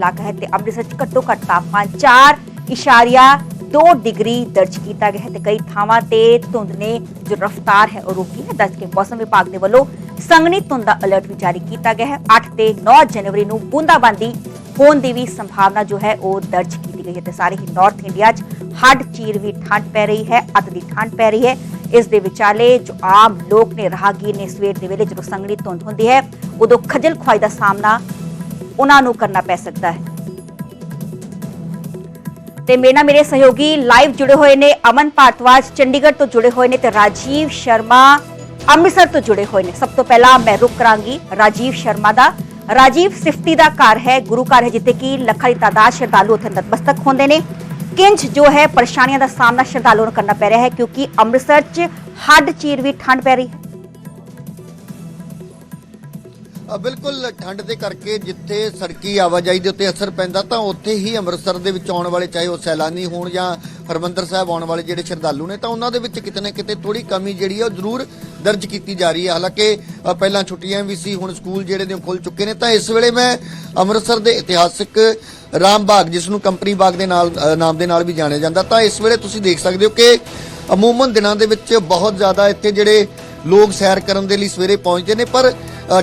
ਇਲਾਕਾ ਹੈ ਤੇ ਅੰਮ੍ਰਿਤਸਰ ਚ ਘੱਟੋ ਘੱਟ ਤਾਪਮਾਨ 4.2 ਡਿਗਰੀ ਦਰਜ ਕੀਤਾ ਗਿਆ ਹੈ ਤੇ ਕਈ ਥਾਵਾਂ ਤੇ ਧੁੰਦ ਨੇ ਜੋ ਰਫ਼ਤਾਰ ਹੈ ਉਹ ਰੋਕੀ ਹੈ। ਦੱਸ ਕੇ ਮੌਸਮ ਵਿਭਾਗ ਦੇ ਵੱਲੋਂ ਸੰਘਣੀ ਧੁੰਦ ਦਾ ਅਲਰਟ ਵੀ ਜਾਰੀ ਕੀਤਾ ਗਿਆ ਹੈ। 8 ਤੇ 9 ਜਨਵਰੀ ਨੂੰ ਬੂੰਦਾਬਾਂਦੀ ਹੋਣ ਦੀ ਵੀ ਸੰਭਾਵਨਾ ਜੋ ਹੈ ਉਹ ਦਰਜ ਕੀਤੀ ਗਈ ਹੈ ਤੇ ਸਾਰੇ ਹੀ ਨਾਰਥ ਇੰਡੀਆ 'ਚ ਹੱਡ ਚੀਰ ਵੀ ਠੰਡ ਪੈ ਰਹੀ ਹੈ, ਅੱਤ ਦੀ ਠੰਡ ਪੈ ਰਹੀ ਹੈ। ਇਸ ਦੇ ਵਿਚਾਲੇ ਜੋ ਆਮ ਲੋਕ ਨੇ, ਰਾਹਗੀਰ ਨੇ ਸਵੇਰ ਦੇ ਵੇਲੇ ਜਦੋਂ ਸੰਘਣੀ ਧੁੰਦ ਹੁੰਦੀ ਹੈ, ਉਦੋਂ ਖਜਲ ਖੁਆਈ ਦਾ ਸਾਹਮਣਾ ਉਹਨਾਂ ਨੂੰ ਕਰਨਾ ਪੈ ਸਕਦਾ ਹੈ। ਤੇ ਮੇਰੇ ਨਾਲ ਮੇਰੇ ਸਹਿਯੋਗੀ ਲਾਈਵ ਜੁੜੇ ਹੋਏ ਨੇ, ਅਮਨ ਭਾਰਤਵਾਜ ਚੰਡੀਗੜ੍ਹ ਤੋਂ ਜੁੜੇ ਹੋਏ ਨੇ ਤੇ ਰਾਜੀਵ ਸ਼ਰਮਾ ਅੰਮ੍ਰਿਤਸਰ ਤੋਂ ਜੁੜੇ ਹੋਏ ਨੇ। ਸਭ ਤੋਂ ਪਹਿਲਾਂ ਮੈਂ ਰੁਕ ਕਰਾਂਗੀ ਰਾਜੀਵ ਸ਼ਰਮਾ ਦਾ। ਰਾਜੀਵ ਸਿਫਤੀ ਦਾ ਘਰ ਹੈ, ਗੁਰੂ ਘਰ ਹੈ, ਜਿੱਥੇ ਕਿ ਲੱਖਾਂ ਦੀ ਤਾਦਾਦ ਸ਼ਰਧਾਲੂ ਉੱਥੇ ਨਤਮਸਤਕ ਹੁੰਦੇ ਨੇ। ਕਿੰਜ ਜੋ ਹੈ, ਪਰੇਸ਼ਾਨੀਆਂ ਦਾ ਸਾਹਮਣਾ ਸ਼ਰਧਾਲੂਆਂ ਨੂੰ ਕਰਨਾ ਪੈ ਰਿਹਾ ਹੈ, ਕਿਉਂਕਿ ਅੰਮ੍ਰਿਤਸਰ 'ਚ ਹੱਡ ਚੀਰ ਵੀ ਠੰਡ ਪੈ ਰਹੀ। ਹੈ ਬਿਲਕੁਲ ਠੰਡ ਦੇ ਕਰਕੇ ਜਿੱਥੇ ਸੜਕੀ ਆਵਾਜਾਈ ਦੇ ਉੱਤੇ ਅਸਰ ਪੈਂਦਾ ਤਾਂ ਉੱਥੇ ਹੀ ਅੰਮ੍ਰਿਤਸਰ ਦੇ ਵਿੱਚ ਆਉਣ ਵਾਲੇ ਚਾਹੇ ਉਹ ਸੈਲਾਨੀ ਹੋਣ ਜਾਂ ਹਰਮੰਦਰ ਸਾਹਿਬ ਆਉਣ ਵਾਲੇ ਜਿਹੜੇ ਸ਼ਰਧਾਲੂ ਨੇ ਤਾਂ ਉਹਨਾਂ ਦੇ ਵਿੱਚ ਕਿਤੇ ਨਾ ਕਿਤੇ ਥੋੜੀ ਕਮੀ ਜਿਹੜੀ ਹੈ ਉਹ ਜ਼ਰੂਰ ਦਰਜ ਕੀਤੀ ਜਾ ਰਹੀ ਹੈ ਹਾਲਾਂਕਿ ਪਹਿਲਾਂ ਛੁੱਟੀਆਂ ਵੀ ਸੀ, ਹੁਣ ਸਕੂਲ ਜਿਹੜੇ ਨੇ ਉਹ ਖੁੱਲ ਚੁੱਕੇ ਨੇ ਤਾਂ ਇਸ ਵੇਲੇ ਮੈਂ ਅੰਮ੍ਰਿਤਸਰ ਦੇ ਇਤਿਹਾਸਿਕ ਰਾਮ ਬਾਗ, ਜਿਸ ਨੂੰ ਕੰਪਨੀ ਬਾਗ ਦੇ ਨਾਲ ਨਾਮ ਦੇ ਨਾਲ ਵੀ ਜਾਣਿਆ ਜਾਂਦਾ ਤਾਂ ਇਸ ਵੇਲੇ ਤੁਸੀਂ ਦੇਖ ਸਕਦੇ ਹੋ ਕਿ ਅਮੂਮਨ ਦਿਨਾਂ ਦੇ ਵਿੱਚ ਬਹੁਤ ਜ਼ਿਆਦਾ ਇੱਥੇ ਜਿਹੜੇ ਲੋਕ ਸੈਰ ਕਰਨ ਦੇ ਲਈ ਸਵੇਰੇ ਪਹੁੰਚਦੇ ਨੇ ਪਰ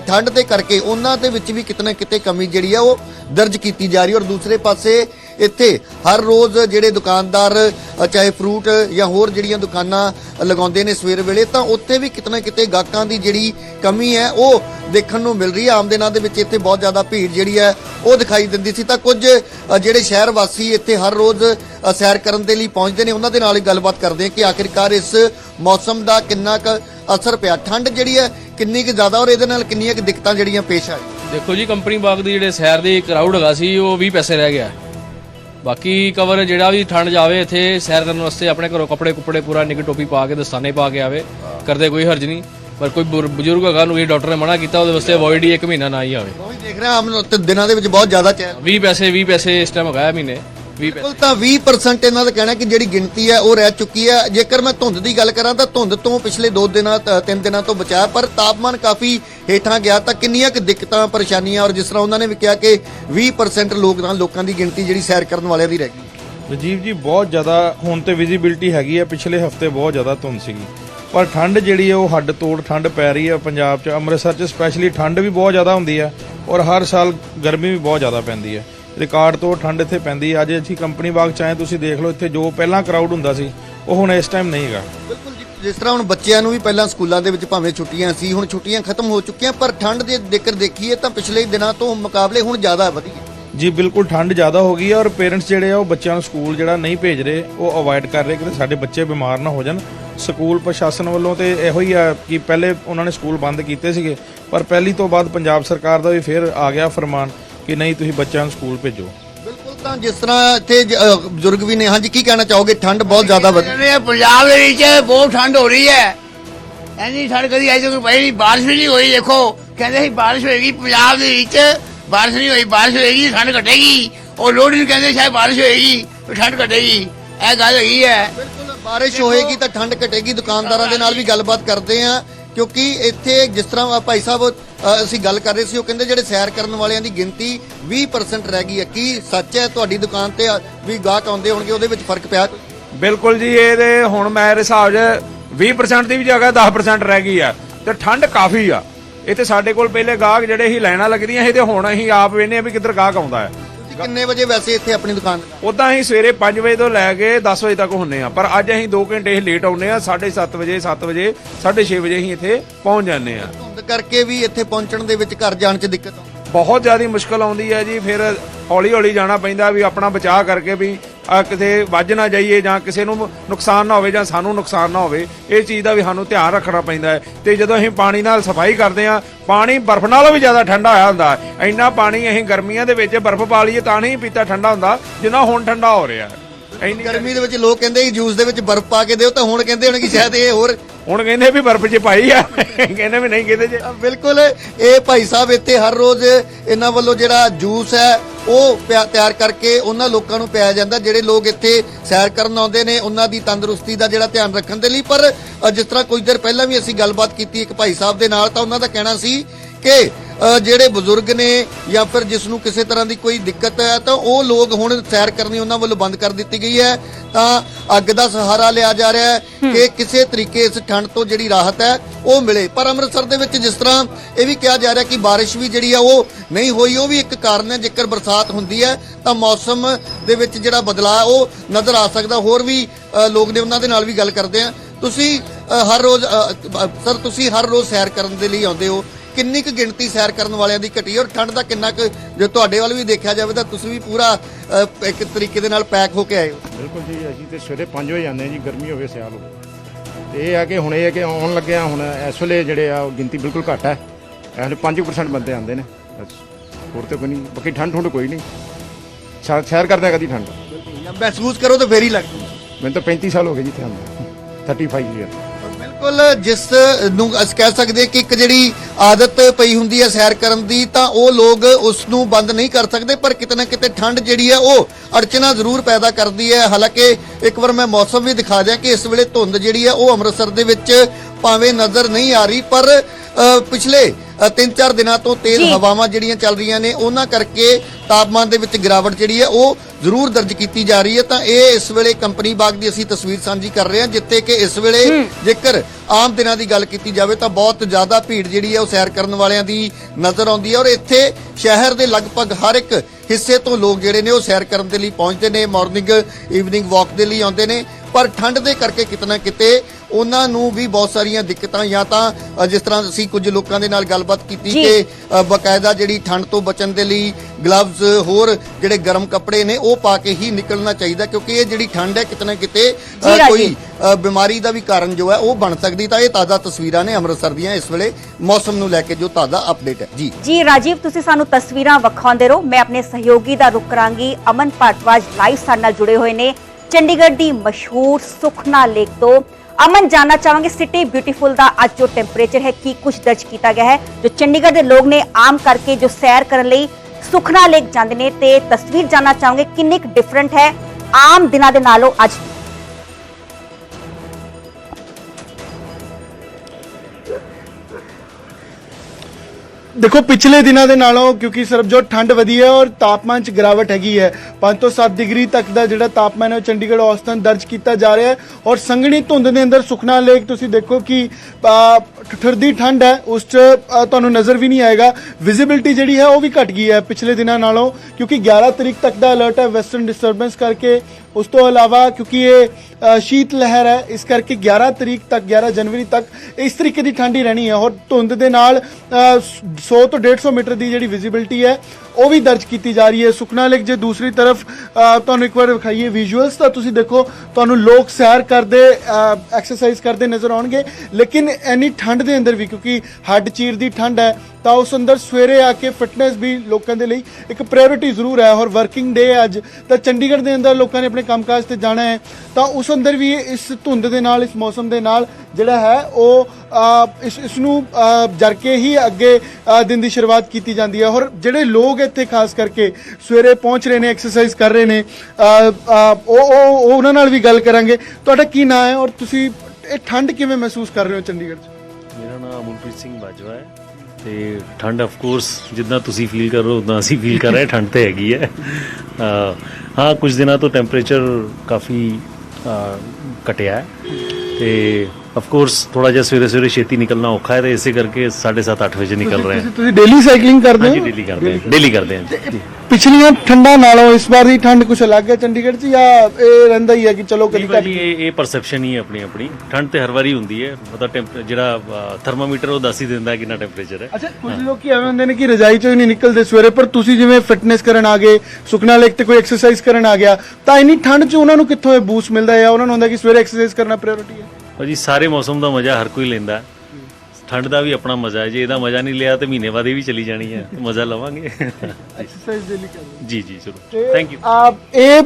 ਠੰਡ ਦੇ ਕਰਕੇ ਉਹਨਾਂ ਦੇ ਵਿੱਚ ਵੀ ਕਿਤੇ ਨਾ ਕਿਤੇ ਕਮੀ ਜਿਹੜੀ ਆ ਉਹ ਦਰਜ ਕੀਤੀ ਜਾ ਰਹੀ ਔਰ ਦੂਸਰੇ ਪਾਸੇ ਇੱਥੇ ਹਰ ਰੋਜ਼ ਜਿਹੜੇ ਦੁਕਾਨਦਾਰ ਚਾਹੇ ਫਰੂਟ ਜਾਂ ਹੋਰ ਜਿਹੜੀਆਂ ਦੁਕਾਨਾਂ ਲਗਾਉਂਦੇ ਨੇ ਸਵੇਰ ਵੇਲੇ, ਤਾਂ ਉੱਥੇ ਵੀ ਕਿਤੇ ਨਾ ਕਿਤੇ ਗਾਹਕਾਂ ਦੀ ਜਿਹੜੀ ਕਮੀ ਹੈ, ਉਹ ਦੇਖਣ ਨੂੰ ਮਿਲ ਰਹੀ ਹੈ। ਆਮ ਦਿਨਾਂ ਦੇ ਵਿੱਚ ਇੱਥੇ ਬਹੁਤ ਜ਼ਿਆਦਾ ਭੀੜ ਜਿਹੜੀ ਹੈ, ਉਹ ਦਿਖਾਈ ਦਿੰਦੀ ਸੀ। ਤਾਂ ਕੁਝ ਜਿਹੜੇ ਸ਼ਹਿਰ ਵਾਸੀ ਇੱਥੇ ਹਰ ਰੋਜ਼ ਸੈਰ ਕਰਨ ਦੇ ਲਈ ਪਹੁੰਚਦੇ ਨੇ, ਉਹਨਾਂ ਦੇ ਨਾਲ ਹੀ ਗੱਲਬਾਤ ਕਰਦੇ ਹਾਂ ਕਿ ਆਖਿਰਕਾਰ ਇਸ ਮੌਸਮ ਦਾ ਕਿੰਨਾ ਕੁ ਅਸਰ ਪਿਆ। ਠੰਡ ਜਿਹੜੀ ਹੈ ਕਿੰਨੀ ਕੁ ਜ਼ਿਆਦਾ ਔਰ ਇਹਦੇ ਨਾਲ ਕਿੰਨੀਆਂ ਕੁ ਦਿੱਕਤਾਂ ਜਿਹੜੀਆਂ ਪੇਸ਼ ਆਈ ਦੇਖੋ ਜੀ ਕੰਪਨੀ ਬਾਗ ਦੇ ਜਿਹੜੇ ਸ਼ਹਿਰ ਦੇ ਕਰਾਊਡ ਹੈਗਾ ਸੀ ਉਹ 20 ਪੈਸੇ ਰਹਿ ਗਿਆ। ਬਾਕੀ ਕਵਰ ਜਿਹੜਾ ਵੀ ਠੰਡ ਜਾਵੇ ਇੱਥੇ ਸੈਰ ਕਰਨ ਵਾਸਤੇ ਆਪਣੇ ਘਰੋਂ ਕੱਪੜੇ ਕੁੱਪੜੇ ਪੂਰਾ ਨਿੱਘ ਟੋਪੀ ਪਾ ਕੇ ਦਸਤਾਨੇ ਪਾ ਕੇ ਆਵੇ ਕਰਦੇ ਕੋਈ ਹਰਜ ਨਹੀਂ। ਪਰ ਕੋਈ ਬੁਰ- ਬਜ਼ੁਰਗ ਹੈਗਾ ਨੂੰ ਇਹ ਡਾਕਟਰ ਨੇ ਮਨਾ ਕੀਤਾ ਉਹਦੇ ਵਾਸਤੇ ਅਵੋਇਡ ਹੀ ਇੱਕ ਮਹੀਨਾ ਨਾ ਹੀ ਆਵੇ ਉਹ ਵੀ ਦੇਖ ਰਿਹਾ ਆਮ ਤੇ ਦਿਨਾਂ ਦੇ ਵਿੱਚ ਬਹੁਤ ਜ਼ਿਆਦਾ ਚੈਨ 20 ਪੈਸੇ 20 ਪੈਸੇ ਇਸ ਟਾਈਮ ਹੈਗਾ ਇਹ ਮਹੀਨੇ। 20 ਪੈਸੇ। ਬਿਲਕੁਲ ਤਾਂ 20% ਇਹਨਾਂ ਦਾ ਕਹਿਣਾ ਕਿ ਜਿਹੜੀ ਗਿਣਤੀ ਹੈ ਉਹ ਰਹਿ ਚੁੱਕੀ ਹੈ। ਜੇਕਰ ਮੈਂ ਧੁੰਦ ਦੀ ਗੱਲ ਕਰਾਂ ਤਾਂ ਧੁੰਦ ਤੋਂ ਪਿਛਲੇ 2 ਦਿਨਾਂ ਤ- ਤਿੰਨ ਦਿਨਾਂ ਤੋਂ ਬਚਾਇਆ ਪਰ ਤਾਪਮਾਨ ਕਾਫੀ ਹੇਠਾਂ ਗਿਆ ਤਾਂ ਕਿੰਨੀਆਂ ਕੁ ਦਿੱਕਤਾਂ ਪਰੇਸ਼ਾਨੀਆਂ ਔਰ ਜਿਸ ਤਰ੍ਹਾਂ ਉਹਨਾਂ ਨੇ ਵੀ ਕਿਹਾ ਕਿ 20% ਲੋਕ ਤਾਂ ਲੋਕਾਂ ਦੀ ਗਿਣਤੀ ਜਿਹੜੀ ਸੈਰ ਕਰਨ ਵਾਲਿਆਂ ਦੀ ਰਹਿ ਗਈ। ਰਜੀਵ ਜੀ ਬਹੁਤ ਜ਼ਿਆਦਾ ਹੁਣ ਤੇ ਵਿਜ਼ਿਬਿਲਟੀ ਹੈਗੀ ਹੈ। ਪਿਛਲੇ ਹਫ਼ਤੇ ਬਹੁਤ ਜ਼ਿਆਦਾ ਧੁੰਦ ਸੀਗੀ। ਪਰ ਠੰਡ ਜਿਹੜੀ ਹੈ ਉਹ ਹੱਡ ਤੋੜ ਠੰਡ ਪੈ ਰਹੀ ਹੈ ਪੰਜਾਬ 'ਚ। ਅੰਮ੍ਰਿਤਸਰ 'ਚ ਸਪੈਸ਼ਲੀ ਠੰਡ ਵੀ ਬਹੁਤ ਜ਼ਿਆਦਾ ਹੁੰਦੀ ਹੈ ਔਰ ਹਰ ਸਾਲ ਗਰਮੀ ਵੀ ਬਹੁਤ ਜ਼ਿਆਦਾ ਪੈਂਦੀ ਹੈ। ਰਿਕਾਰਡ ਤੋਂ ਠੰਡ ਇੱਥੇ ਪੈਂਦੀ ਹੈ ਅੱਜ ਅਸੀਂ ਕੰਪਨੀ ਬਾਗ ਚ ਆਏ ਤੁਸੀਂ ਦੇਖ ਲਓ ਇੱਥੇ ਜੋ ਪਹਿਲਾਂ ਕਰਾਊਡ ਹੁੰਦਾ ਸੀ ਉਹ ਹੁਣ ਇਸ ਟਾਈਮ ਨਹੀਂ ਹੈਗਾ। ਬਿਲਕੁਲ ਜੀ ਜਿਸ ਤਰ੍ਹਾਂ ਹੁਣ ਬੱਚਿਆਂ ਨੂੰ ਵੀ ਪਹਿਲਾਂ ਸਕੂਲਾਂ ਦੇ ਵਿੱਚ ਭਾਵੇਂ ਛੁੱਟੀਆਂ ਸੀ ਹੁਣ ਛੁੱਟੀਆਂ ਖਤਮ ਹੋ ਚੁੱਕੀਆਂ ਪਰ ਠੰਡ ਦੇ ਜ਼ਿਕਰ ਦੇਖੀਏ ਤਾਂ ਪਿਛਲੇ ਦਿਨਾਂ ਤੋਂ ਮੁਕਾਬਲੇ ਹੁਣ ਜ਼ਿਆਦਾ ਵਧੀ ਹੈ ਜੀ ਬਿਲਕੁਲ ਠੰਡ ਜ਼ਿਆਦਾ ਹੋ ਗਈ ਹੈ ਔਰ ਪੇਰੈਂਟਸ ਜਿਹੜੇ ਆ ਉਹ ਬੱਚਿਆਂ ਨੂੰ ਸਕੂਲ ਜਿਹੜਾ ਨਹੀਂ ਭੇਜ ਰਹੇ ਉਹ ਅਵੋਇਡ ਕਰ ਰਹੇ ਕਿ ਸਾਡੇ ਬੱਚੇ ਬਿਮਾਰ ਨਾ ਹੋ ਜਾਣ। ਸਕੂਲ ਪ੍ਰਸ਼ਾਸਨ ਵੱਲੋਂ ਤੇ ਇਹੋ ਹੀ ਆ ਕਿ ਪਹਿਲੇ ਉਹਨਾਂ ਨੇ ਸਕੂਲ ਬੰਦ ਕੀਤੇ ਸੀਗੇ ਪਰ ਪਹਿਲੀ ਤੋਂ ਬਾਅਦ ਪੰਜਾਬ ਸਰਕਾਰ ਦਾ ਵੀ ਫਿਰ ਆ ਗਿਆ ਫਰਮਾਨ। ਕਿ ਨਹੀਂ ਤੁਸੀਂ ਬੱਚਿਆਂ ਨੂੰ ਸਕੂਲ ਭੇਜੋ? ਬਿਲਕੁਲ ਤਾਂ ਜਿਸ ਤਰ੍ਹਾਂ ਇੱਥੇ ਜ- ਅ, ਬਜ਼ੁਰਗ ਵੀ ਨੇ ਹਾਂਜੀ ਕੀ ਕਹਿਣਾ ਚਾਹੋਗੇ? ਠੰਡ ਬਹੁਤ ਜ਼ਿਆਦਾ ਵਧੀ ਕਹਿੰਦੇ ਪੰਜਾਬ ਦੇ ਵਿੱਚ ਬਹੁਤ ਠੰਡ ਹੋ ਰਹੀ ਹੈ। ਐਨੀ ਠੰਡ ਕਦੀ ਤੱਕ ਪਈ ਨਹੀਂ ਬਾਰਿਸ਼ ਵੀ ਨਹੀਂ ਹੋਈ ਦੇਖੋ। ਕਹਿੰਦੇ ਸੀ ਬਾਰਿਸ਼ ਹੋਏਗੀ ਪੰਜਾਬ ਦੇ ਵਿੱਚ ਬਾਰਿਸ਼ ਨਹੀਂ ਹੋਈ ਬਾਰਿਸ਼ ਹੋਏਗੀ ਠੰਡ ਘਟੇਗੀ। ਉਹ ਲੋੜ ਨੂੰ ਕਹਿੰਦੇ ਸ਼ਾਇਦ ਬਾਰਿਸ਼ ਹੋਏਗੀ ਤੇ ਠੰਡ ਘਟੇਗੀ। ਇਹ ਗੱਲ ਹੈਗੀ ਹੈ। ਬਿਲਕੁਲ ਬਾਰਿਸ਼ ਹੋਏਗੀ ਤਾਂ ਠੰਡ ਘਟੇਗੀ ਦੁਕਾਨਦਾਰਾਂ ਦੇ ਨਾਲ ਵੀ ਗੱਲਬਾਤ ਕਰਦੇ ਆ ਕਿਉਂਕਿ ਇੱਥੇ ਜਿਸ ਤਰ੍ਹਾਂ ਭਾਈ ਸਾਹਿਬ ਅਸੀਂ ਗੱਲ ਕਰ ਰਹੇ ਸੀ, ਉਹ ਕਹਿੰਦੇ ਜਿਹੜੇ ਸੈਰ ਕਰਨ ਵਾਲਿਆਂ ਦੀ ਗਿਣਤੀ 20% ਰਹਿ ਗਈ ਹੈ। ਕੀ ਸੱਚ ਹੈ ਤੁਹਾਡੀ ਦੁਕਾਨ ਤੇ ਵੀ ਗਾਹਕ ਆਉਂਦੇ ਹੋਣਗੇ, ਉਹਦੇ ਵਿੱਚ ਫ਼ਰਕ ਪਿਆ? ਬਿਲਕੁਲ ਜੀ, ਇਹਦੇ ਹੁਣ ਮੇਰੇ ਹਿਸਾਬ 'ਚ 20% ਦੀ ਵੀ ਜਗ੍ਹਾ 10% ਰਹਿ ਗਈ ਆ ਤੇ ਠੰਡ ਕਾਫੀ ਆ। ਇੱਥੇ ਸਾਡੇ ਕੋਲ ਪਹਿਲੇ ਗਾਹਕ ਜਿਹੜੇ ਹੀ ਲਾਈਨਾਂ ਲੱਗਦੀਆਂ ਸੀ ਤੇ ਹੁਣ ਅਸੀਂ ਆਪ ਵੇਨੇ ਆ ਵੀ ਕਿੱਧਰ ਗਾਹਕ ਆਉਂਦਾ ਹੈ। ਕਿੰਨੇ ਵਜੇ ਵੈਸੇ ਇੱਥੇ ਆਪਣੀ ਦੁਕਾਨ? ਉਦਾਂ ਅਸੀਂ ਸਵੇਰੇ 5 ਵਜੇ ਤੋਂ ਲੈ ਕੇ 10 ਵਜੇ ਤੱਕ ਹੁੰਨੇ ਆ। ਪਰ ਅੱਜ ਅਸੀਂ 2 ਘੰਟੇ ਲੇਟ ਆਉਂਦੇ ਆ। 7:30 ਵਜੇ 7 ਵਜੇ 6:30 ਵਜੇ ਅਸੀਂ ਇੱਥੇ ਪਹੁੰਚ ਜਾਂਦੇ ਆ। ਧੁੰਦ ਕਰਕੇ ਵੀ ਇੱਥੇ ਪਹੁੰਚਣ ਦੇ ਵਿੱਚ ਘਰ ਜਾਣ 'ਚ ਦਿੱਕਤ ਆਉਂਦੀ ਬਹੁਤ ਜ਼ਿਆਦਾ ਮੁਸ਼ਕਲ ਆਉਂਦੀ ਹੈ ਜੀ। ਫਿਰ ਹੌਲੀ ਹੌਲੀ ਜਾਣਾ ਪੈਂਦਾ ਵੀ ਆਪਣਾ ਬਚਾਅ ਕਰਕੇ ਵੀ ਆ ਕਿਤੇ ਵੱਜ ਨਾ ਜਾਈਏ ਜਾਂ ਕਿਸੇ ਨੂੰ ਨੁਕਸਾਨ ਨਾ ਹੋਵੇ ਜਾਂ ਸਾਨੂੰ ਨੁਕਸਾਨ ਨਾ ਹੋਵੇ ਇਹ ਚੀਜ਼ ਦਾ ਵੀ ਸਾਨੂੰ ਧਿਆਨ ਰੱਖਣਾ ਪੈਂਦਾ ਹੈ। ਤੇ ਜਦੋਂ ਅਸੀਂ ਪਾਣੀ ਨਾਲ ਸਫ਼ਾਈ ਕਰਦੇ ਆ ਪਾਣੀ ਬਰਫ਼ ਨਾਲੋਂ ਵੀ ਜ਼ਿਆਦਾ ਠੰਡਾ ਹੋਇਆ ਹੁੰਦਾ। ਇੰਨਾ ਪਾਣੀ ਅਸੀਂ ਗਰਮੀਆਂ ਦੇ ਵਿੱਚ ਬਰਫ਼ ਪਾ ਲਈਏ ਤਾਂ ਨਹੀਂ ਪੀਤਾ ਠੰਡਾ ਹੁੰਦਾ ਜਿੰਨਾ ਹੁਣ ਠੰਡਾ ਹੋ ਰਿਹਾ ਹੈ। ਇੰਨੀ ਗਰਮੀ ਦੇ ਵਿੱਚ ਲੋਕ ਕਹਿੰਦੇ ਕਿ ਜੂਸ ਦੇ ਵਿੱਚ ਬਰਫ਼ ਪਾ ਕੇ ਦਿਓ ਤਾਂ ਹੁਣ ਕਹਿੰਦੇ ਹੋਣੇ ਕਿ ਸ਼ਾਇਦ ਇਹ ਹੋਰ ਹੁਣ ਕਹਿੰਦੇ ਵੀ ਬਰਫ਼ 'ਚ ਪਾਈ ਆ ਕਹਿੰਦੇ ਵੀ ਨਹੀਂ ਕਹਿੰਦੇ ਜੇ। ਬਿਲਕੁਲ ਇਹ ਭਾਈ ਸਾਹਿਬ ਇੱਥੇ ਹਰ ਰੋਜ਼ ਇਹਨਾਂ ਵੱਲੋਂ ਜਿਹੜਾ ਜੂਸ ਹੈ ਉਹ ਪਿਆ- ਤਿਆਰ ਕਰਕੇ ਉਹਨਾਂ ਲੋਕਾਂ ਨੂੰ ਪਿਆਇਆ ਜਾਂਦਾ, ਜਿਹੜੇ ਲੋਕ ਇੱਥੇ ਸੈਰ ਕਰਨ ਆਉਂਦੇ ਨੇ, ਉਹਨਾਂ ਦੀ ਤੰਦਰੁਸਤੀ ਦਾ ਜਿਹੜਾ ਧਿਆਨ ਰੱਖਣ ਦੇ ਲਈ। ਪਰ ਜਿਸ ਤਰ੍ਹਾਂ ਕੁਝ ਦੇਰ ਪਹਿਲਾਂ ਵੀ ਅਸੀਂ ਗੱਲਬਾਤ ਕੀਤੀ ਇੱਕ ਭਾਈ ਸਾਹਿਬ ਦੇ ਨਾਲ, ਤਾਂ ਉਹਨਾਂ ਦਾ ਕਹਿਣਾ ਸੀ ਕਿ ਜਿਹੜੇ ਬਜ਼ੁਰਗ ਨੇ ਜਾਂ ਫਿਰ ਜਿਸ ਨੂੰ ਕਿਸੇ ਤਰ੍ਹਾਂ ਦੀ ਕੋਈ ਦਿੱਕਤ ਹੈ ਤਾਂ ਉਹ ਲੋਕ ਹੁਣ ਸੈਰ ਕਰਨੀ ਉਹਨਾਂ ਵੱਲੋਂ ਬੰਦ ਕਰ ਦਿੱਤੀ ਗਈ ਹੈ। ਤਾਂ ਅੱਗ ਦਾ ਸਹਾਰਾ ਲਿਆ ਜਾ ਰਿਹਾ ਹੈ ਕਿ ਕਿਸੇ ਤਰੀਕੇ ਇਸ ਠੰਡ ਤੋਂ ਜਿਹੜੀ ਰਾਹਤ ਹੈ ਉਹ ਮਿਲੇ। ਪਰ ਅੰਮ੍ਰਿਤਸਰ ਦੇ ਵਿੱਚ ਜਿਸ ਤਰ੍ਹਾਂ ਇਹ ਵੀ ਕਿਹਾ ਜਾ ਰਿਹਾ ਕਿ ਬਾਰਿਸ਼ ਵੀ ਜਿਹੜੀ ਆ ਉਹ ਨਹੀਂ ਹੋਈ ਉਹ ਵੀ ਇੱਕ ਕਾਰਨ ਹੈ। ਜੇਕਰ ਬਰਸਾਤ ਹੁੰਦੀ ਹੈ ਤਾਂ ਮੌਸਮ ਦੇ ਵਿੱਚ ਜਿਹੜਾ ਬਦਲਾਅ ਉਹ ਨਜ਼ਰ ਆ ਸਕਦਾ। ਹੋਰ ਵੀ ਲੋਕ ਨੇ ਉਹਨਾਂ ਦੇ ਨਾਲ ਵੀ ਗੱਲ ਕਰਦੇ ਆ। ਤੁਸੀਂ ਹਰ ਰੋਜ਼ ਸਰ ਤੁਸੀਂ ਹਰ ਰੋਜ਼ ਸੈਰ ਕਰਨ ਦੇ ਲਈ ਆਉਂਦੇ ਹੋ। ਕਿੰਨੀ ਕੁ ਗਿਣਤੀ ਸੈਰ ਕਰਨ ਵਾਲਿਆਂ ਦੀ ਘਟੀ ਔਰ ਠੰਡ ਦਾ ਕਿੰਨਾ ਕੁ ਜੇ ਤੁਹਾਡੇ ਵੱਲ ਵੀ ਦੇਖਿਆ ਜਾਵੇ ਤਾਂ ਤੁਸੀਂ ਵੀ ਪੂਰਾ ਅ, ਇੱਕ ਤਰੀਕੇ ਦੇ ਨਾਲ ਪੈਕ ਹੋ ਕੇ ਆਏ ਹੋ। ਬਿਲਕੁਲ ਜੀ ਅਸੀਂ ਤੇ ਸਵੇਰੇ 5 ਵਜੇ ਜਾਂਦੇ ਹਾਂ ਜੀ ਗਰਮੀ ਹੋਵੇ ਸਿਆਲ ਹੋਵੇ। ਤੇ ਇਹ ਹੈ ਕਿ ਹੁਣ ਇਹ ਹੈ ਕਿ ਆਉਣ ਲੱਗੇ ਆ ਹੁਣ ਇਸ ਵੇਲੇ ਜਿਹੜੇ ਆ ਉਹ ਗਿਣਤੀ ਬਿਲਕੁਲ ਘੱਟ ਹੈ। ਇਸ ਵੇਲੇ 5% ਬੰਦੇ ਆਉਂਦੇ ਨੇ। ਬਸ ਹੋਰ ਤੇ ਕੋਈ ਨਹੀਂ ਬਾਕੀ ਠੰਡ ਠੁੰਡ ਕੋਈ ਨਹੀਂ। ਸੈਰ ਸੈਰ ਕਰਦੇ ਆ ਕਦੀ ਠੰਡ। ਮਹਿਸੂਸ ਕਰੋ ਤਾਂ ਫੇਰ ਹੀ ਲੱਗਦਾ ਮੈਨੂੰ ਤਾਂ 35 ਸਾਲ ਹੋ ਗਏ ਜੀ ਇੱਥੇ ਆਉਂਦੇ 35 ਇਅਰ ਬਿਲਕੁਲ ਜਿਸ ਨੂੰ ਅਸੀਂ ਕਹਿ ਸਕਦੇ ਕਿ ਇੱਕ ਜਿਹੜੀ ਆਦਤ ਪਈ ਹੁੰਦੀ ਹੈ ਸੈਰ ਕਰਨ ਦੀ ਤਾਂ ਉਹ ਲੋਕ ਉਸ ਨੂੰ ਬੰਦ ਨਹੀਂ ਕਰ ਸਕਦੇ ਪਰ ਕਿਤੇ ਨਾ ਕਿਤੇ ਠੰਡ ਜਿਹੜੀ ਹੈ ਉਹ ਅੜਚਨਾ ਜ਼ਰੂਰ ਪੈਦਾ ਕਰਦੀ ਹੈ ਹਾਲਾਂਕਿ ਇੱਕ ਵਾਰ ਮੈਂ ਮੌਸਮ ਵੀ ਦਿਖਾ ਦਿਆਂ ਕਿ ਇਸ ਵੇਲੇ ਧੁੰਦ ਜਿਹੜੀ ਹੈ ਉਹ ਅੰਮ੍ਰਿਤਸਰ ਦੇ ਵਿੱਚ ਭਾਵੇਂ ਨਜ਼ਰ ਨਹੀਂ ਆ ਰਹੀ ਪਰ ਪਿਛਲੇ 3-4 ਦਿਨਾਂ ਤੋਂ ਤੇਜ਼। ਹਵਾਵਾਂ ਜਿਹੜੀਆਂ ਚੱਲ ਰਹੀਆਂ ਨੇ ਉਹਨਾਂ ਕਰਕੇ ਤਾਪਮਾਨ ਦੇ ਵਿੱਚ ਗਿਰਾਵਟ ਜਿਹੜੀ ਹੈ ਉਹ ਜ਼ਰੂਰ ਦਰਜ ਕੀਤੀ ਜਾ ਰਹੀ ਹੈ ਤਾਂ ਇਹ ਇਸ ਵੇਲੇ ਕੰਪਨੀ ਬਾਗ ਦੀ ਅਸੀਂ ਤਸਵੀਰ ਸਾਂਝੀ ਕਰ ਰਹੇ ਹਾਂ ਜਿੱਥੇ ਕਿ ਇਸ ਵੇਲੇ ਜੇਕਰ ਆਮ ਦਿਨਾਂ ਦੀ ਗੱਲ ਕੀਤੀ ਜਾਵੇ ਤਾਂ ਬਹੁਤ ਜ਼ਿਆਦਾ ਭੀੜ ਜਿਹੜੀ ਹੈ ਉਹ ਸੈਰ ਕਰਨ ਵਾਲਿਆਂ ਦੀ ਨਜ਼ਰ ਆਉਂਦੀ ਹੈ। ਔਰ ਇੱਥੇ ਸ਼ਹਿਰ ਦੇ ਲਗਭਗ ਹਰ ਇੱਕ ਹਿੱਸੇ ਤੋਂ ਲੋਕ ਜਿਹੜੇ ਨੇ ਉਹ ਸੈਰ ਕਰਨ ਦੇ ਲਈ ਪਹੁੰਚਦੇ ਨੇ ਮਾਰਨਿੰਗ ਈਵਨਿੰਗ ਵਾਕ ਦੇ ਲਈ ਆਉਂਦੇ ਨੇ ਪਰ ਠੰਡ ਦੇ ਕਰਕੇ ਕਿਤਨਾ ਕਿਤੇ ਉਹਨਾਂ ਨੂੰ ਵੀ ਬਹੁਤ ਸਾਰੀਆਂ ਦਿੱਕਤਾਂ ਜਾਂ ਤਾਂ ਜਿਸ ਤਰ੍ਹਾਂ ਅਸੀਂ ਕੁਝ ਲੋਕਾਂ ਦੇ ਨਾਲ ਗੱਲਬਾਤ ਕੀਤੀ। ਕਿ ਬਕਾਇਦਾ ਜਿਹੜੀ ਠੰਡ ਤੋਂ ਬਚਣ ਦੇ ਲਈ ਗਲਵਜ਼ ਹੋਰ ਜਿਹੜੇ ਗਰਮ ਕੱਪੜੇ ਨੇ ਉਹ ਪਾ ਕੇ ਹੀ ਨਿਕਲਣਾ ਚਾਹੀਦਾ ਕਿਉਂਕਿ ਇਹ ਜਿਹੜੀ ਠੰਡ ਹੈ ਕਿਤਨਾ ਕਿਤੇ। ਕੋਈ ਬਿਮਾਰੀ ਦਾ ਵੀ ਕਾਰਨ ਜੋ ਹੈ ਉਹ ਬਣ ਸਕਦੀ ਤਾਂ ਇਹ ਤਾਜ਼ਾ ਤਸਵੀਰਾਂ ਨੇ ਅੰਮ੍ਰਿਤਸਰ ਦੀਆਂ ਇਸ ਵੇਲੇ ਮੌਸਮ ਨੂੰ ਲੈ ਕੇ ਜੋ ਤਾਜ਼ਾ ਅਪਡੇਟ ਹੈ। ਜੀ। ਜੀ ਰਾਜੀਵ ਤੁਸੀਂ ਸਾਨੂੰ ਤਸਵੀਰਾਂ ਵਿਖਾਉਂਦੇ ਰਹੋ। ਮੈਂ ਆਪਣੇ ਸਹਿਯੋਗੀ ਦਾ ਰੁਕ ਕਰਾਂਗੀ। ਅਮਨ ਭਾਰਤਵਾਜ ਲਾਈਵ ਸਾਡੇ ਨਾਲ ਜੁੜੇ ਹੋਏ ਨੇ। ਚੰਡੀਗੜ੍ਹ ਦੀ ਮਸ਼ਹੂਰ ਸੁਖਨਾ ਲੇਕ ਤੋਂ ਅਮਨ, ਜਾਨਣਾ ਚਾਹਾਂਗੇ ਸਿਟੀ ਬਿਊਟੀਫੁਲ ਦਾ। ਅੱਜ ਜੋ ਟੈਂਪਰੇਚਰ ਹੈ, ਕੀ ਕੁਝ ਦਰਜ ਕੀਤਾ ਗਿਆ ਹੈ? ਜੋ ਚੰਡੀਗੜ੍ਹ ਦੇ ਲੋਕ ਨੇ ਆਮ ਕਰਕੇ ਜੋ ਸੈਰ ਕਰਨ ਲਈ ਸੁਖਨਾ ਲੇਕ ਜਾਂਦੇ ਨੇ, ਤੇ ਤਸਵੀਰ ਜਾਨਣਾ ਚਾਹਾਂਗੇ ਕਿੰਨੀ ਕੁ ਡਿਫਰੈਂਟ ਹੈ। ਆਮ ਦਿਨਾਂ ਦੇ ਨਾਲੋਂ ਅੱਜ ਦੇਖੋ, ਪਿਛਲੇ ਦਿਨਾਂ ਦੇ ਨਾਲੋਂ, ਕਿਉਂਕਿ ਸਰਬਜੋਤ ਠੰਡ ਵਧੀ ਹੈ ਔਰ ਤਾਪਮਾਨ ਚ ਗਿਰਾਵਟ ਹੈਗੀ ਹੈ 5 ਤੋਂ 7 ਡਿਗਰੀ ਤੱਕ ਦਾ ਜਿਹੜਾ ਤਾਪਮਾਨ ਹੈ ਉਹ ਚੰਡੀਗੜ੍ਹ ਔਸਤਨ ਦਰਜ ਕੀਤਾ ਜਾ ਰਿਹਾ ਹੈ। ਔਰ ਸੰਘਣੀ ਧੁੰਦ ਦੇ ਅੰਦਰ ਸੁਖਨਾ ਲੇਕ ਤੁਸੀਂ ਦੇਖੋ ਕਿ ਅ, ਠਰਦੀ ਠੰਡ ਹੈ ਉਸ ਚ ਤੁਹਾਨੂੰ ਨਜ਼ਰ ਵੀ ਨਹੀਂ ਆਏਗਾ। ਵਿਜ਼ਿਬਿਲਟੀ ਜਿਹੜੀ ਹੈ ਉਹ ਵੀ ਘਟ ਗਈ ਹੈ ਪਿਛਲੇ ਦਿਨਾਂ ਨਾਲੋਂ ਕਿਉਂਕਿ 11 ਤਰੀਕ ਤੱਕ ਦਾ ਅਲਰਟ ਹੈ ਵੈਸਟਰਨ ਡਿਸਟਰਬੈਂਸ ਕਰਕੇ। ਉਸ ਤੋਂ ਇਲਾਵਾ ਕਿਉਂਕਿ ਇਹ ਸ਼ੀਤ ਲਹਿਰ ਹੈ ਇਸ ਕਰਕੇ 11 ਤਰੀਕ ਤੱਕ 11 ਜਨਵਰੀ ਤੱਕ ਇਸ ਤਰੀਕੇ ਦੀ ਠੰਡ ਹੀ ਰਹਿਣੀ ਹੈ। ਔਰ ਧੁੰਦ ਦੇ ਨਾਲ ਅ, 100 ਤੋਂ 150 ਮੀਟਰ ਦੀ ਜਿਹੜੀ ਵਿਜ਼ਿਬਿਲਟੀ ਹੈ ਉਹ ਵੀ ਦਰਜ ਕੀਤੀ ਜਾ ਰਹੀ ਹੈ। ਸੁਖਨਾ ਲੇਕ ਜੇ ਦੂਸਰੀ ਤਰਫ ਤੁਹਾਨੂੰ ਇੱਕ ਵਾਰ ਵਿਖਾਈਏ ਵਿਜ਼ੂਅਲਸ ਤਾਂ ਤੁਸੀਂ ਦੇਖੋ, ਤੁਹਾਨੂੰ ਲੋਕ ਸੈਰ ਕਰਦੇ ਐਕਸਰਸਾਈਜ਼ ਕਰਦੇ ਨਜ਼ਰ ਆਉਣਗੇ। ਲੇਕਿਨ ਐਨੀ ਠੰਡ ਦੇ ਅੰਦਰ ਵੀ, ਕਿਉਂਕਿ ਹੱਡ ਚੀਰ ਦੀ ਠੰਡ ਹੈ ਤਾਂ ਉਸ ਅੰਦਰ ਸਵੇਰੇ ਆ ਕੇ ਫਿਟਨੈਸ ਵੀ ਲੋਕਾਂ ਦੇ ਲਈ ਇੱਕ ਪ੍ਰਾਇੋਰਟੀ ਜ਼ਰੂਰ ਹੈ ਔਰ ਵਰਕਿੰਗ ਡੇ ਅੱਜ, ਤਾਂ ਚੰਡੀਗੜ੍ਹ ਦੇ ਅੰਦਰ ਲੋਕਾਂ ਨੇ ਆਪਣੇ ਕੰਮਕਾਜ ਤੇ ਜਾਣਾ ਹੈ। ਤਾਂ ਉਸ ਅੰਦਰ ਵੀ ਇਸ ਧੁੰਦ ਦੇ ਨਾਲ, ਇਸ ਮੌਸਮ ਦੇ ਨਾਲ ਜਿਹੜਾ ਹੈ, ਉਹ ਇਸ ਇਸ ਨੂੰ ਜਰ ਕੇ ਹੀ ਅੱਗੇ ਦਿਨ ਦੀ ਸ਼ੁਰੂਆਤ ਕੀਤੀ ਜਾਂਦੀ ਹੈ। ਔਰ ਜਿਹੜੇ ਲੋਕ ਇੱਥੇ ਖਾਸ ਕਰਕੇ ਸਵੇਰੇ ਪਹੁੰਚ ਰਹੇ ਨੇ ਐਕਸਰਸਾਈਜ਼ ਕਰ ਰਹੇ ਨੇ ਉਹ ਉਹ ਉਹ ਉਹਨਾਂ ਨਾਲ ਵੀ ਗੱਲ ਕਰਾਂਗੇ। ਤੁਹਾਡਾ ਕੀ ਨਾਮ ਹੈ ਔਰ ਤੁਸੀਂ ਇਹ ਠੰਡ ਕਿਵੇਂ ਮਹਿਸੂਸ ਕਰ ਰਹੇ ਹੋ ਚੰਡੀਗੜ੍ਹ 'ਚ? ਮੇਰਾ ਨਾਮ ਅਮਨਪ੍ਰੀਤ ਸਿੰਘ ਬਾਜਵਾ ਹੈ। ਤੇ ਠੰਡ ਆਫ ਕੋਰਸ ਜਿੱਦਾਂ ਤੁਸੀਂ ਫੀਲ ਕਰ ਰਹੇ ਹੋ, ਉਦਾਂ ਅਸੀਂ ਫੀਲ ਕਰ ਰਹੇ ਠੰਡ ਤੇ ਹੈਗੀ ਹੈ। ਹਾਂ, ਕੁਝ ਦਿਨਾਂ ਤੋਂ ਟੈਂਪਰੇਚਰ ਕਾਫੀ ਘਟਿਆ ਹੈ। ਤੇ ਆਫ ਕੋਰਸ ਥੋੜਾ ਜਿਹਾ ਸਵੇਰੇ ਸਵੇਰੇ ਛੇਤੀ ਨਿਕਲਣਾ ਔਖਾ ਹੈ ਤੇ ਇਸੇ ਕਰਕੇ 7:30 8 ਵਜੇ ਨਿਕਲ ਰਹੇ ਹਾਂ। ਤੁਸੀਂ ਡੇਲੀ ਸਾਈਕਲਿੰਗ ਕਰਦੇ ਹਾਂਜੀ ਹੋ? ਡੇਲੀ ਕਰਦੇ ਹਾਂ ਡੇਲੀ ਕਰਦੇ ਹਾਂ ਜੀ। ਪਿਛਲੀਆਂ ਠੰਡਾਂ ਨਾਲੋਂ ਇਸ ਵਾਰ ਦੀ ਠੰਡ ਕੁਝ ਅਲੱਗ ਹੈ ਚੰਡੀਗੜ੍ਹ 'ਚ ਜਾਂ ਇਹ ਰਹਿੰਦਾ ਹੀ ਹੈ ਕਿ ਚਲੋ ਕਦੀ ਨਹੀਂ ਘੱਟ ਭਾਜੀ ਇਹ ਇਹ ਪਰਸੈਪਸ਼ਨ ਹੀ ਹੈ ਆਪਣੀ ਆਪਣੀ। ਠੰਡ ਤੇ ਹਰ ਵਾਰੀ ਹੁੰਦੀ ਹੈ। ਮਤਲਬ ਟੈਂਪ ਜਿਹੜਾ ਥਰਮਾਮੀਟਰ ਉਹ ਦੱਸ ਹੀ ਦਿੰਦਾ ਹੈ ਕਿੰਨਾ ਟੈਂਪਰੇਚਰ ਹੈ। ਅੱਛਾ ਕੁਝ ਲੋਕ ਕੀ ਐਵੇਂ ਹੁੰਦੇ ਨੇ ਕਿ ਰਜਾਈ ਚੋਂ ਹੀ ਨਹੀਂ ਨਿਕਲਦੇ ਸਵੇਰੇ ਪਰ ਤੁਸੀਂ ਜਿਵੇਂ ਫਿਟਨੈਸ ਕਰਨ ਆ ਗਏ ਸੁਖਨਾ ਲੇਕ ਤੇ ਕੋਈ ਐਕਸਰਸਾਈਜ਼ ਕਰਨ ਆ ਗਿਆ ਤਾਂ ਇੰਨੀ ਠੰਡ 'ਚ ਉਹਨਾਂ ਨੂੰ ਕਿੱਥੋਂ ਇਹ ਬੂਸਟ ਮਿਲਦਾ ਹੈ ਉਹਨਾਂ ਨੂੰ ਹੁੰਦਾ ਕਿ ਸਵੇਰੇ ਐਕਸਰਸਾਈਜ਼ ਕਰਨਾ ਪ੍ਰਾਇੋਰਟੀ ਹੈ? ਭਾਜੀ ਸਾਰੇ ਮੌਸਮ ਦਾ ਮਜ਼ਾ ਹਰ ਕੋਈ ਲੈਂਦਾ। ਠੰਡ ਦਾ ਵੀ ਆਪਣਾ ਮਜ਼ਾ ਹੈ। ਜੇ ਇਹਦਾ ਮਜ਼ਾ ਨਹੀਂ ਲਿਆ ਤੇ ਮਹੀਨੇ ਬਾਅਦ ਇਹ ਵੀ ਚਲੀ ਜਾਣੀ ਹੈ। ਮਜ਼ਾ ਲਵਾਂਗੇ। ਐਕਸਰਸਾਈਜ਼ ਡੇਲੀ ਕਰਨਾ ਜੀ ਜੀ ਚਲੋ ਥੈਂਕ ਯੂ ਆ ਇਹ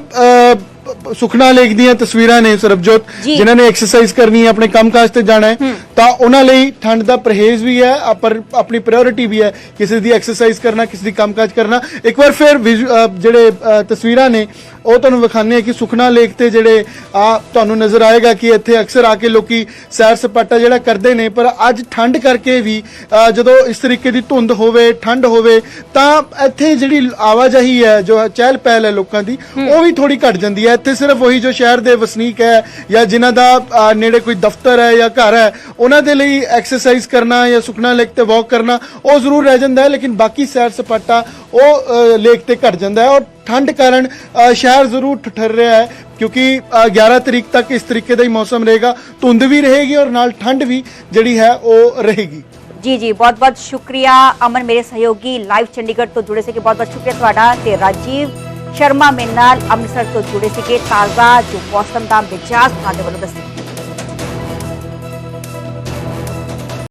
ਸੁਖਨਾ ਲੇਕ ਦੀਆਂ ਤਸਵੀਰਾਂ ਨੇ ਸਰਬਜੋਤ। ਜਿਨ੍ਹਾਂ ਨੇ ਐਕਸਰਸਾਈਜ਼ ਕਰਨੀ ਹੈ ਆਪਣੇ ਕੰਮਕਾਜ ਤੇ ਜਾਣਾ ਹੈ। ਤਾਂ ਉਹਨਾਂ ਲਈ ਠੰਡ ਦਾ ਪਰਹੇਜ਼ ਵੀ ਹੈ ਪਰ ਆਪਣੀ ਪ੍ਰਾਇੋਰਟੀ ਵੀ ਹੈ ਕਿਸੇ ਦੀ ਐਕਸਰਸਾਈਜ਼ ਕਰਨਾ ਕਿਸੇ ਦੀ ਕੰਮਕਾਜ ਕਰਨਾ। ਇੱਕ ਵਾਰ ਫਿਰ ਜਿਹੜੇ ਤਸਵੀਰਾਂ ਨੇ ਉਹ ਤੁਹਾਨੂੰ ਵਿਖਾਣੇ ਆ ਕਿ ਸੁਖਨਾ ਲੇਕ ਤੇ ਜਿਹੜੇ ਆ ਤੁਹਾਨੂੰ ਨਜ਼ਰ ਆਏਗਾ ਕਿ ਇੱਥੇ ਅਕਸਰ ਆ ਕੇ ਲੋਕੀ ਸੈਰ ਸਪਾਟਾ ਜਿਹੜਾ ਕਰਦੇ ਨੇ ਪਰ ਅੱਜ ਠੰਡ ਕਰਕੇ ਵੀ ਜਦੋਂ ਇਸ ਤਰੀਕੇ ਦੀ ਧੁੰਦ ਹੋਵੇ ਠੰਡ ਹੋਵੇ ਤਾਂ ਇੱਥੇ ਜਿਹੜੀ ਆਵਾਜਾਈ ਹੈ ਜੋ ਚਹਿਲ ਪਹਿਲ ਹੈ ਲੋਕਾਂ ਦੀ ਉਹ ਵੀ ਥੋੜੀ ਘਟ ਜਾਂਦੀ ਹੈ। ਇੱਥੇ ਸਿਰਫ ਉਹੀ ਜੋ ਸ਼ਹਿਰ ਦੇ ਵਸਨੀਕ ਹੈ ਜਾਂ ਜਿਨ੍ਹਾਂ ਦਾ ਅ, ਨੇੜੇ ਕੋਈ ਦਫ਼ਤਰ ਹੈ ਜਾਂ ਘਰ ਹੈ ਉਹਨਾਂ ਦੇ ਲਈ ਐਕਸਰਸਾਈਜ਼ ਕਰਨਾ ਜਾਂ ਸੁਖਨਾ ਲੇਕ ਤੇ ਵਾਕ ਕਰਨਾ ਉਹ ਜ਼ਰੂਰ ਰਹਿ ਜਾਂਦਾ ਹੈ ਲੇਕਿਨ ਬਾਕੀ ਸੈਰ ਸਪਾਟਾ ਉਹ ਅ, ਲੇਕ ਤੇ ਘਟ ਜਾਂਦਾ ਹੈ। ਔਰ ਠੰਡ ਕਾਰਨ ਅ, ਸ਼ਹਿਰ ਜ਼ਰੂਰ ਠਠਰ ਰਿਹਾ ਹੈ ਕਿਉਂਕਿ ਅ, 11 ਤਰੀਕ ਤੱਕ ਇਸ ਤਰੀਕੇ ਦਾ ਹੀ ਮੌਸਮ ਰਹੇਗਾ ਧੁੰਦ ਵੀ ਰਹੇਗੀ ਔਰ ਨਾਲ ਠੰਡ ਵੀ ਜਿਹੜੀ ਹੈ ਉਹ ਰਹੇਗੀ। ਜੀ ਜੀ ਬਹੁਤ ਬਹੁਤ ਸ਼ੁਕਰੀਆ ਅਮਨ ਮੇਰੇ ਸਹਿਯੋਗੀ ਲਾਈਵ ਚੰਡੀਗੜ੍ਹ ਤੋਂ ਜੁੜੇ ਸੀਗੇ ਬਹੁਤ ਬਹੁਤ ਸ਼ੁਕਰੀਆ ਤੁਹਾਡਾ ਤੇ ਰਾਜੀਵ। ਸ਼ਰਮਾ ਮੇਰੇ ਨਾਲ ਅੰਮ੍ਰਿਤਸਰ ਤੋਂ ਜੁੜੇ ਸੀਗੇ ਤਾਜ਼ਾ ਜੋ ਮੌਸਮ ਦਾ ਮਿਜਾਜ਼ ਤੁਹਾਡੇ ਵੱਲੋਂ ਦੱਸਿਆ